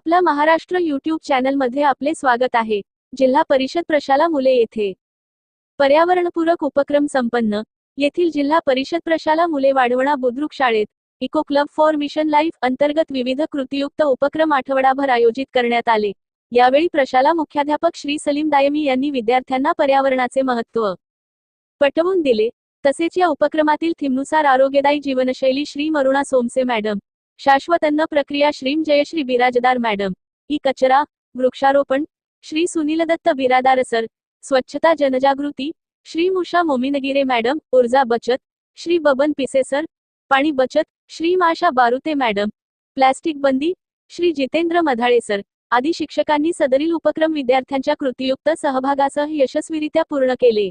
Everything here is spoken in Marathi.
आपल्या महाराष्ट्र युट्यूब चॅनलमध्ये आपले स्वागत आहे. जिल्हा परिषद प्रशाला मुले येथे. पर्यावरणपूरक उपक्रम संपन्न. येथील जिल्हा परिषद प्रशाला मुले वाढवणा बुद्रुक शाळेत. Eco club for mission life अंतर्गत विविध कृतीयुक्त उपक्रम आठवडाभर आयोजित करण्यात आले. यावेळी प्रशाला मुख्याध्यापक श्री सलीम दायमी यांनी विद्यार्थ्यांना पर्यावरणाचे महत्त्व पटवून दिले. तसेच या उपक्रमातील थीमनुसार आरोग्यदायी जीवनशैली श्री मरुणा सोमसे मॅडम शाश्वत अन्न प्रक्रिया श्रीम जयश्री बिराजदार मॅडम. ई कचरा वृक्षारोपण श्री सुनील दत्त बिरादार सर स्वच्छता जनजागृती श्री मुषा मोमिनगिरे मॅडम ऊर्जा बचत श्री बबन पिसे सर पाणी बचत श्री माशा बारुते मॅडम प्लॅस्टिक बंदी श्री जितेंद्र मधाळे सर आदी शिक्षकांनी सदरील उपक्रम विद्यार्थ्यांच्या कृतीयुक्त सहभागासह यशस्वीरित्या पूर्ण केले.